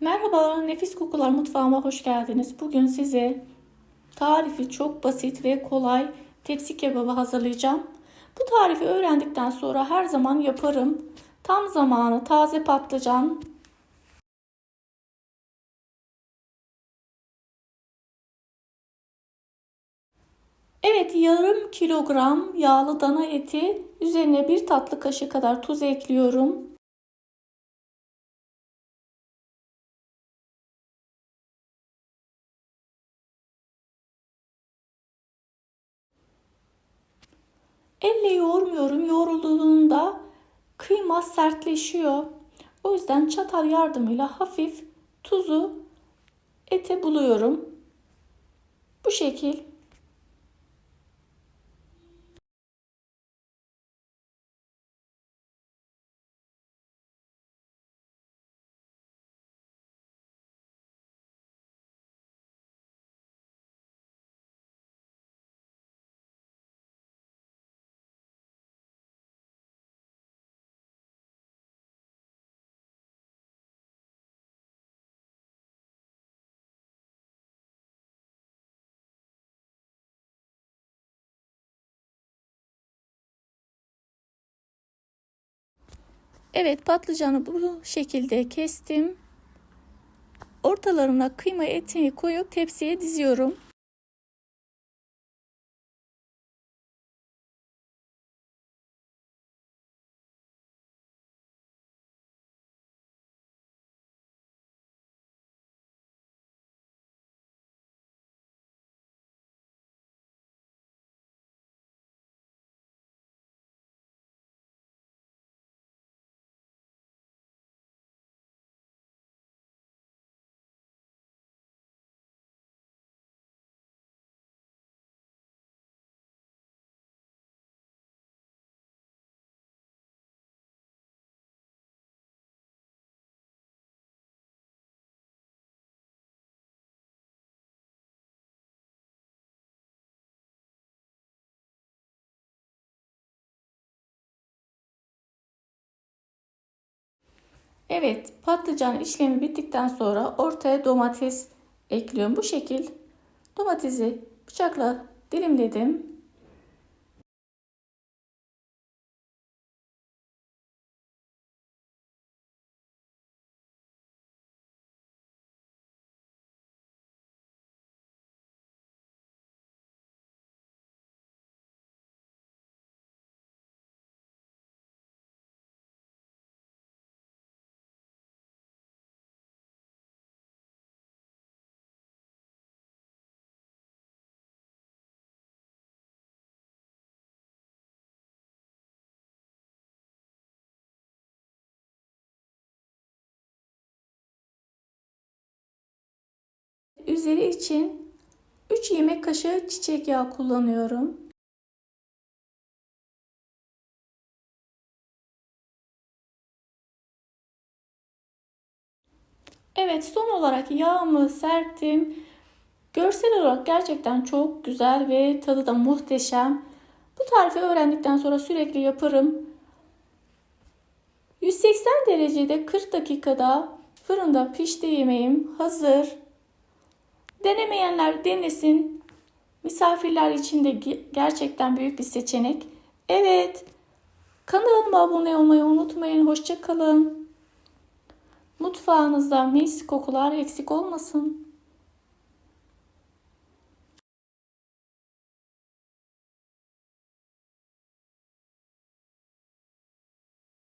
Merhaba, Nefis Kokular Mutfağıma hoş geldiniz. Bugün size tarifi çok basit ve kolay tepsi kebabı hazırlayacağım. Bu tarifi öğrendikten sonra her zaman yaparım. Tam zamanı taze patlıcan, Evet yarım kilogram yağlı dana eti üzerine bir tatlı kaşığı kadar tuz ekliyorum. Elle yoğurmuyorum. Yoğrulduğunda kıyma sertleşiyor. O yüzden çatal yardımıyla hafif tuzu ete buluyorum. Bu şekil. Evet patlıcanı bu şekilde kestim. Ortalarına kıyma etini koyup tepsiye diziyorum. Evet, patlıcan işlemi bittikten sonra ortaya domates ekliyorum. Bu şekil domatesi bıçakla dilimledim. Üzeri için 3 yemek kaşığı çiçek yağı kullanıyorum. Evet son olarak yağımı serptim. Görsel olarak gerçekten çok güzel ve tadı da muhteşem. Bu tarifi öğrendikten sonra sürekli yaparım. 180 derecede 40 dakikada fırında pişti yemeğim hazır. Denemeyenler denesin. Misafirler için de gerçekten büyük bir seçenek. Evet. Kanalıma abone olmayı unutmayın. Hoşçakalın. Mutfağınızda mis kokular eksik olmasın.